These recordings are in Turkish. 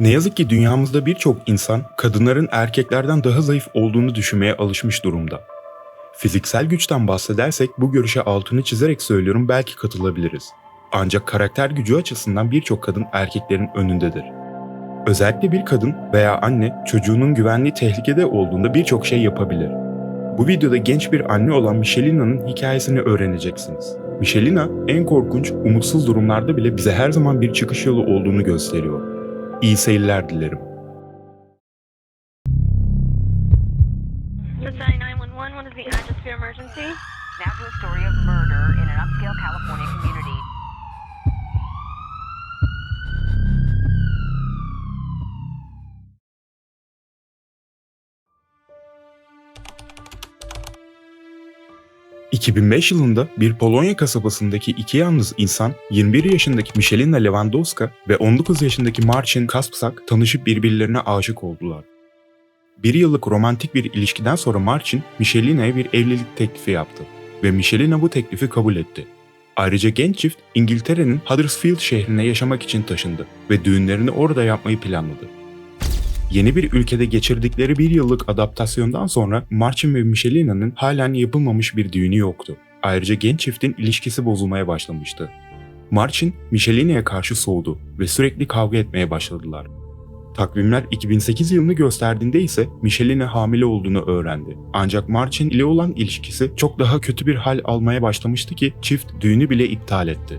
Ne yazık ki dünyamızda birçok insan kadınların erkeklerden daha zayıf olduğunu düşünmeye alışmış durumda. Fiziksel güçten bahsedersek bu görüşe altını çizerek söylüyorum belki katılabiliriz. Ancak karakter gücü açısından birçok kadın erkeklerin önündedir. Özellikle bir kadın veya anne çocuğunun güvenliği tehlikede olduğunda birçok şey yapabilir. Bu videoda genç bir anne olan Michelina'nın hikayesini öğreneceksiniz. Michelina en korkunç, umutsuz durumlarda bile bize her zaman bir çıkış yolu olduğunu gösteriyor. İyi seyirler dilerim. Cincinnati 911, the address emergency? Now to a story of murder in an upscale California community. ...2005 yılında bir Polonya kasabasındaki iki yalnız insan 21 yaşındaki Michelina Lewandowska ve 19 yaşındaki Marcin Kasprzak tanışıp birbirlerine aşık oldular. Bir yıllık romantik bir ilişkiden sonra Marcin, Michelina'ya bir evlilik teklifi yaptı ve Michelina bu teklifi kabul etti. Ayrıca genç çift İngiltere'nin Huddersfield şehrine yaşamak için taşındı ve düğünlerini orada yapmayı planladı. Yeni bir ülkede geçirdikleri bir yıllık adaptasyondan sonra Marcin ve Michelina'nın halen yapılmamış bir düğünü yoktu. Ayrıca genç çiftin ilişkisi bozulmaya başlamıştı. Marcin, Michelina'ya karşı soğudu ve sürekli kavga etmeye başladılar. Takvimler 2008 yılını gösterdiğinde ise Michelina hamile olduğunu öğrendi. Ancak Marcin ile olan ilişkisi çok daha kötü bir hal almaya başlamıştı ki çift düğünü bile iptal etti.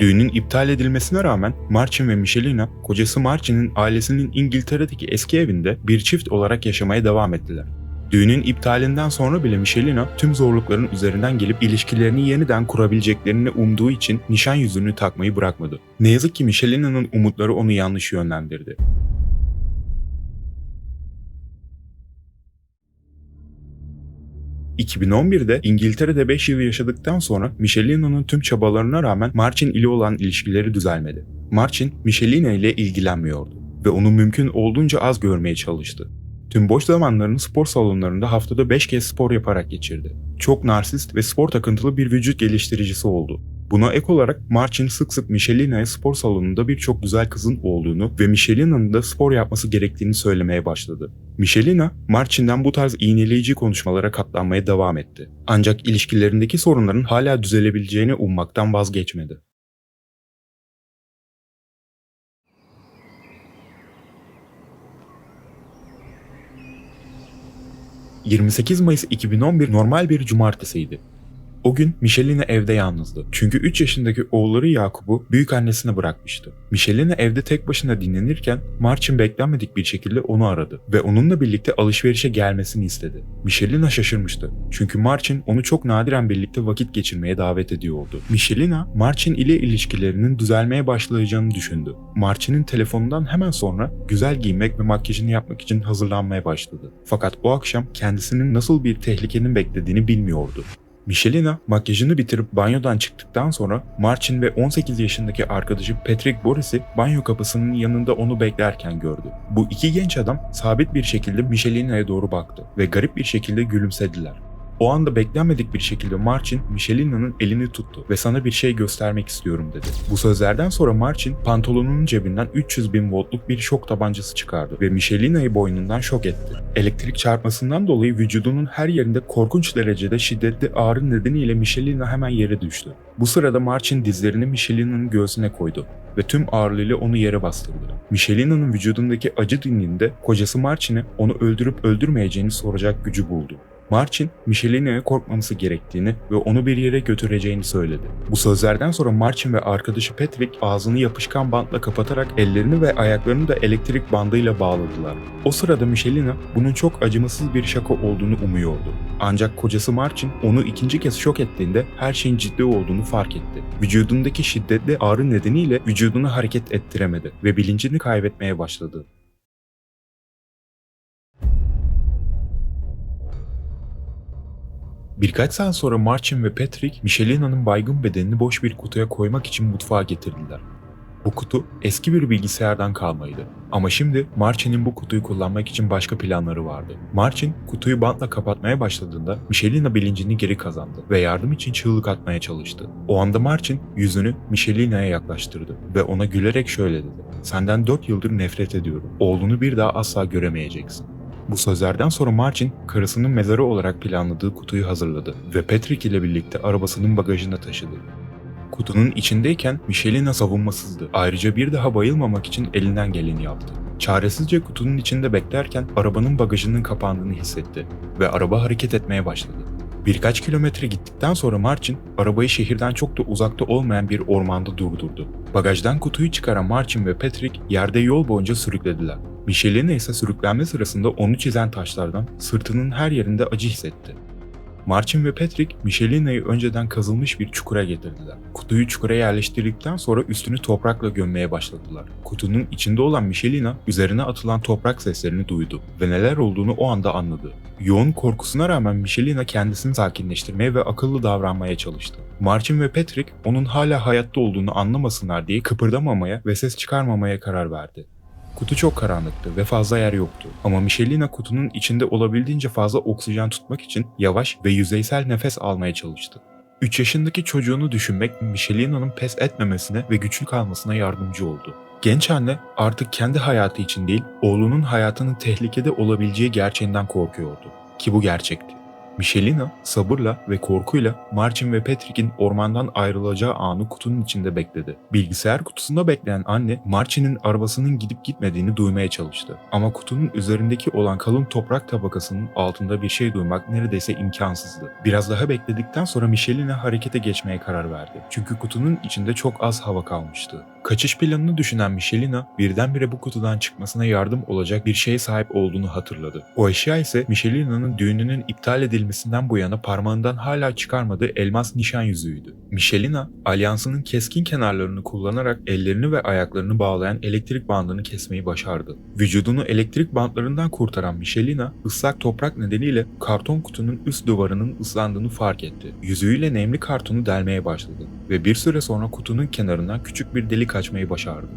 Düğünün iptal edilmesine rağmen Marcin ve Michelina, kocası Marcin'in ailesinin İngiltere'deki eski evinde bir çift olarak yaşamaya devam ettiler. Düğünün iptalinden sonra bile Michelina tüm zorlukların üzerinden gelip ilişkilerini yeniden kurabileceklerini umduğu için nişan yüzüğünü takmayı bırakmadı. Ne yazık ki Michelina'nın umutları onu yanlış yönlendirdi. ...2011'de İngiltere'de 5 yıl yaşadıktan sonra Michelina'nın tüm çabalarına rağmen Marcin ile olan ilişkileri düzelmedi. Marcin, Michelina ile ilgilenmiyordu ve onu mümkün olduğunca az görmeye çalıştı. Tüm boş zamanlarını spor salonlarında haftada 5 kez spor yaparak geçirdi. Çok narsist ve spor takıntılı bir vücut geliştiricisi oldu. Buna ek olarak Marcin sık sık Michelina'ya spor salonunda birçok güzel kızın olduğunu ve Michelina'nın da spor yapması gerektiğini söylemeye başladı. Michelina, Marcin'den bu tarz iğneleyici konuşmalara katlanmaya devam etti. Ancak ilişkilerindeki sorunların hala düzelebileceğini ummaktan vazgeçmedi. ...28 Mayıs 2011 normal bir cumartesiydi. O gün Michelina evde yalnızdı. Çünkü 3 yaşındaki oğulları Yakup'u büyük annesine bırakmıştı. Michelina evde tek başına dinlenirken Marcin beklenmedik bir şekilde onu aradı ve onunla birlikte alışverişe gelmesini istedi. Michelina şaşırmıştı. Çünkü Marcin onu çok nadiren birlikte vakit geçirmeye davet ediyordu. Michelina, Marcin ile ilişkilerinin düzelmeye başlayacağını düşündü. Marcin'in telefonundan hemen sonra güzel giymek ve makyajını yapmak için hazırlanmaya başladı. Fakat o akşam kendisinin nasıl bir tehlikenin beklediğini bilmiyordu. Michelina makyajını bitirip banyodan çıktıktan sonra Marcin ve 18 yaşındaki arkadaşı Patrick Boris'i banyo kapısının yanında onu beklerken gördü. Bu iki genç adam sabit bir şekilde Michelina'ya doğru baktı ve garip bir şekilde gülümsediler. O anda beklenmedik bir şekilde Marcin, Michelina'nın elini tuttu ve sana bir şey göstermek istiyorum dedi. Bu sözlerden sonra Marcin, pantolonunun cebinden 300 bin voltluk bir şok tabancası çıkardı ve Michelina'yı boynundan şok etti. Elektrik çarpmasından dolayı vücudunun her yerinde korkunç derecede şiddetli ağrı nedeniyle Michelina hemen yere düştü. Bu sırada Marcin dizlerini Michelina'nın göğsüne koydu ve tüm ağırlığıyla onu yere bastırdı. Michelina'nın vücudundaki acı dinliğinde kocası Marcin'e onu öldürüp öldürmeyeceğini soracak gücü buldu. Marcin, Michelina'ya korkmaması gerektiğini ve onu bir yere götüreceğini söyledi. Bu sözlerden sonra Marcin ve arkadaşı Patrick ağzını yapışkan bantla kapatarak ellerini ve ayaklarını da elektrik bandıyla bağladılar. O sırada Michelina bunun çok acımasız bir şaka olduğunu umuyordu. Ancak kocası Marcin onu ikinci kez şok ettiğinde her şeyin ciddi olduğunu fark etti. Vücudundaki şiddetli ağrı nedeniyle vücudunu hareket ettiremedi ve bilincini kaybetmeye başladı. Birkaç saat sonra Marcin ve Patrick, Michelina'nın baygın bedenini boş bir kutuya koymak için mutfağa getirdiler. Bu kutu eski bir bilgisayardan kalmaydı. Ama şimdi Marcin'in bu kutuyu kullanmak için başka planları vardı. Marcin kutuyu bantla kapatmaya başladığında Michelina bilincini geri kazandı ve yardım için çığlık atmaya çalıştı. O anda Marcin yüzünü Michelina'ya yaklaştırdı ve ona gülerek şöyle dedi. Senden 4 yıldır nefret ediyorum. Oğlunu bir daha asla göremeyeceksin. Bu sözlerden sonra Marcin karısının mezarı olarak planladığı kutuyu hazırladı ve Patrick ile birlikte arabasının bagajına taşıdı. Kutunun içindeyken Michelina savunmasızdı. Ayrıca bir daha bayılmamak için elinden geleni yaptı. Çaresizce kutunun içinde beklerken arabanın bagajının kapandığını hissetti ve araba hareket etmeye başladı. Birkaç kilometre gittikten sonra Marcin, arabayı şehirden çok da uzakta olmayan bir ormanda durdurdu. Bagajdan kutuyu çıkaran Marcin ve Patrick yerde yol boyunca sürüklediler. Michelina ise sürüklenme sırasında onu çizen taşlardan sırtının her yerinde acı hissetti. Marcin ve Patrick, Michelina'yı önceden kazılmış bir çukura getirdiler. Kutuyu çukura yerleştirdikten sonra üstünü toprakla gömmeye başladılar. Kutunun içinde olan Michelina, üzerine atılan toprak seslerini duydu ve neler olduğunu o anda anladı. Yoğun korkusuna rağmen Michelina kendisini sakinleştirmeye ve akıllı davranmaya çalıştı. Marcin ve Patrick, onun hala hayatta olduğunu anlamasınlar diye kıpırdamamaya ve ses çıkarmamaya karar verdi. Kutu çok karanlıktı ve fazla yer yoktu. Ama Michelina kutunun içinde olabildiğince fazla oksijen tutmak için yavaş ve yüzeysel nefes almaya çalıştı. 3 yaşındaki çocuğunu düşünmek Michelina'nın pes etmemesine ve güçlü kalmasına yardımcı oldu. Genç anne artık kendi hayatı için değil, oğlunun hayatının tehlikede olabileceği gerçeğinden korkuyordu. Ki bu gerçekti. Michelina sabırla ve korkuyla Marcin ve Patrick'in ormandan ayrılacağı anı kutunun içinde bekledi. Bilgisayar kutusunda bekleyen anne Marcin'in arabasının gidip gitmediğini duymaya çalıştı. Ama kutunun üzerindeki olan kalın toprak tabakasının altında bir şey duymak neredeyse imkansızdı. Biraz daha bekledikten sonra Michelina harekete geçmeye karar verdi. Çünkü kutunun içinde çok az hava kalmıştı. Kaçış planını düşünen Michelina birdenbire bu kutudan çıkmasına yardım olacak bir şeye sahip olduğunu hatırladı. O eşya ise Michelina'nın düğününün iptal edilmesinden bu yana parmağından hala çıkarmadığı elmas nişan yüzüğüydü. Michelina, alyansının keskin kenarlarını kullanarak ellerini ve ayaklarını bağlayan elektrik bandını kesmeyi başardı. Vücudunu elektrik bantlarından kurtaran Michelina, ıslak toprak nedeniyle karton kutunun üst duvarının ıslandığını fark etti. Yüzüğüyle nemli kartonu delmeye başladı ve bir süre sonra kutunun kenarından küçük bir delik açmayı başardı.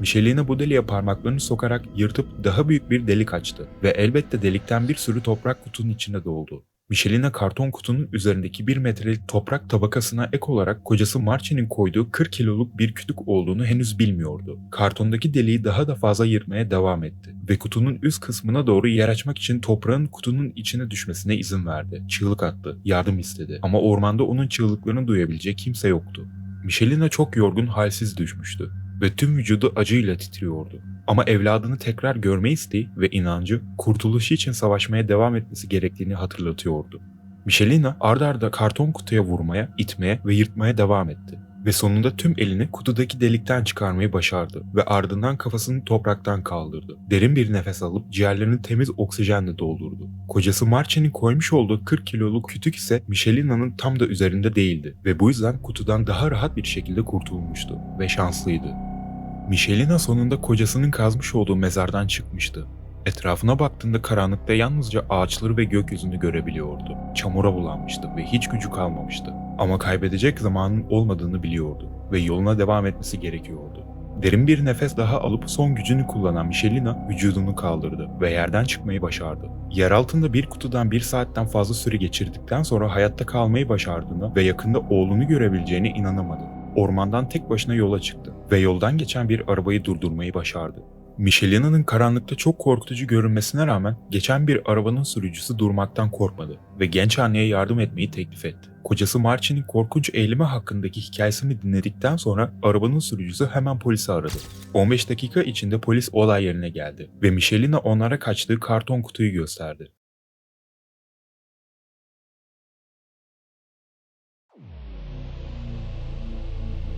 Michelina bu deliğe parmaklarını sokarak yırtıp daha büyük bir delik açtı ve elbette delikten bir sürü toprak kutunun içine doldu. Michelina karton kutunun üzerindeki bir metrelik toprak tabakasına ek olarak kocası Marcin'in koyduğu 40 kiloluk bir kütük olduğunu henüz bilmiyordu. Kartondaki deliği daha da fazla yırtmaya devam etti ve kutunun üst kısmına doğru yer açmak için toprağın kutunun içine düşmesine izin verdi. Çığlık attı, yardım istedi ama ormanda onun çığlıklarını duyabilecek kimse yoktu. Michelina çok yorgun, halsiz düşmüştü ve tüm vücudu acıyla titriyordu. Ama evladını tekrar görme isteği ve inancı kurtuluşu için savaşmaya devam etmesi gerektiğini hatırlatıyordu. Michelina ard arda karton kutuya vurmaya, itmeye ve yırtmaya devam etti. Ve sonunda tüm elini kutudaki delikten çıkarmayı başardı ve ardından kafasını topraktan kaldırdı. Derin bir nefes alıp ciğerlerini temiz oksijenle doldurdu. Kocası Marcin'in koymuş olduğu 40 kiloluk kütük ise Michelina'nın tam da üzerinde değildi ve bu yüzden kutudan daha rahat bir şekilde kurtulmuştu ve şanslıydı. Michelina sonunda kocasının kazmış olduğu mezardan çıkmıştı. Etrafına baktığında karanlıkta yalnızca ağaçları ve gökyüzünü görebiliyordu. Çamura bulanmıştı ve hiç gücü kalmamıştı. Ama kaybedecek zamanın olmadığını biliyordu ve yoluna devam etmesi gerekiyordu. Derin bir nefes daha alıp son gücünü kullanan Michelina vücudunu kaldırdı ve yerden çıkmayı başardı. Yer altında bir kutudan bir saatten fazla süre geçirdikten sonra hayatta kalmayı başardığını ve yakında oğlunu görebileceğine inanamadı. Ormandan tek başına yola çıktı ve yoldan geçen bir arabayı durdurmayı başardı. Michelina'nın karanlıkta çok korkutucu görünmesine rağmen geçen bir arabanın sürücüsü durmaktan korkmadı ve genç anneye yardım etmeyi teklif etti. Kocası Marcin'in korkunç eğilimi hakkındaki hikayesini dinledikten sonra arabanın sürücüsü hemen polisi aradı. 15 dakika içinde polis olay yerine geldi ve Michelina onlara kaçtığı karton kutuyu gösterdi.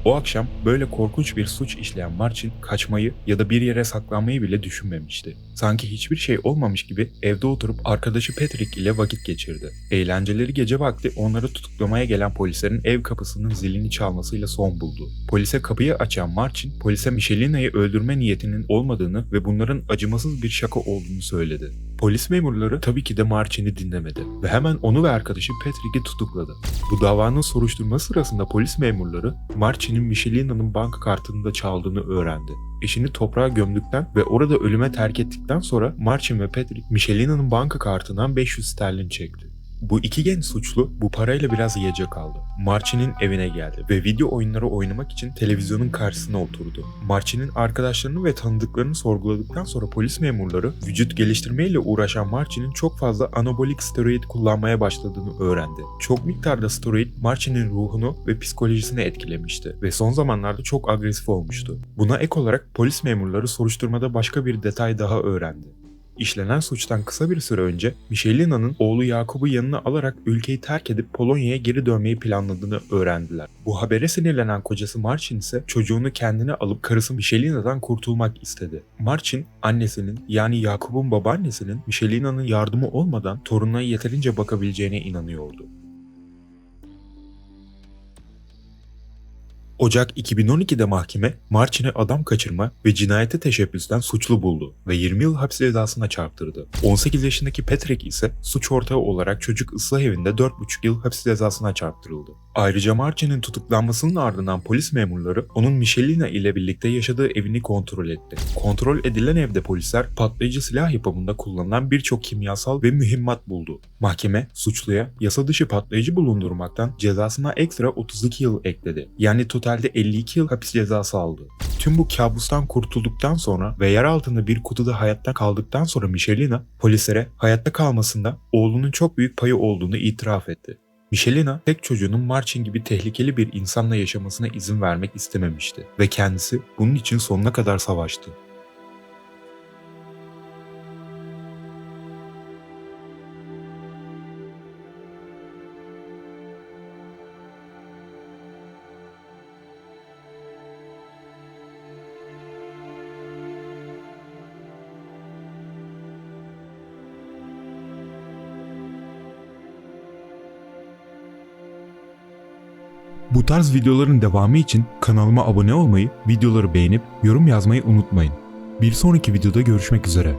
O akşam böyle korkunç bir suç işleyen Marcin kaçmayı ya da bir yere saklanmayı bile düşünmemişti. Sanki hiçbir şey olmamış gibi evde oturup arkadaşı Patrick ile vakit geçirdi. Eğlenceleri gece vakti onları tutuklamaya gelen polislerin ev kapısının zilini çalmasıyla son buldu. Polise kapıyı açan Marcin, polise Michelina'yı öldürme niyetinin olmadığını ve bunların acımasız bir şaka olduğunu söyledi. Polis memurları tabii ki de Marcin'i dinlemedi ve hemen onu ve arkadaşı Patrick'i tutukladı. Bu davanın soruşturma sırasında polis memurları Marcin'in Michelina'nın banka kartını da çaldığını öğrendi. Eşini toprağa gömdükten ve orada ölüme terk ettikten sonra Marcin ve Patrick Michelina'nın banka kartından 500 sterlin çekti. Bu iki genç suçlu bu parayla biraz yiyecek aldı. Marcin'in evine geldi ve video oyunları oynamak için televizyonun karşısına oturdu. Marcin'in arkadaşlarını ve tanıdıklarını sorguladıktan sonra polis memurları vücut geliştirmeyle uğraşan Marcin'in çok fazla anabolik steroid kullanmaya başladığını öğrendi. Çok miktarda steroid Marcin'in ruhunu ve psikolojisini etkilemişti ve son zamanlarda çok agresif olmuştu. Buna ek olarak polis memurları soruşturmada başka bir detay daha öğrendi. İşlenen suçtan kısa bir süre önce Michelina'nın oğlu Yakup'u yanına alarak ülkeyi terk edip Polonya'ya geri dönmeyi planladığını öğrendiler. Bu habere sinirlenen kocası Marcin ise çocuğunu kendine alıp karısı Michelina'dan kurtulmak istedi. Marcin, annesinin yani Yakup'un babaannesinin Michelina'nın yardımı olmadan torununa yeterince bakabileceğine inanıyordu. Ocak 2012'de mahkeme Marcin'i adam kaçırma ve cinayete teşebbüsten suçlu buldu ve 20 yıl hapis cezasına çarptırdı. 18 yaşındaki Patrick ise suç ortağı olarak çocuk ıslah evinde 4,5 yıl hapis cezasına çarptırıldı. Ayrıca Marcin'in tutuklanmasının ardından polis memurları onun Michelina ile birlikte yaşadığı evini kontrol etti. Kontrol edilen evde polisler patlayıcı silah yapımında kullanılan birçok kimyasal ve mühimmat buldu. Mahkeme suçluya yasa dışı patlayıcı bulundurmaktan cezasına ekstra 32 yıl ekledi. Yani totalde 52 yıl hapis cezası aldı. Tüm bu kabustan kurtulduktan sonra ve yer altında bir kutuda hayatta kaldıktan sonra Michelina polislere hayatta kalmasında oğlunun çok büyük payı olduğunu itiraf etti. Michelina tek çocuğunun Marcin gibi tehlikeli bir insanla yaşamasına izin vermek istememişti ve kendisi bunun için sonuna kadar savaştı. Bu tarz videoların devamı için kanalıma abone olmayı, videoları beğenip yorum yazmayı unutmayın. Bir sonraki videoda görüşmek üzere.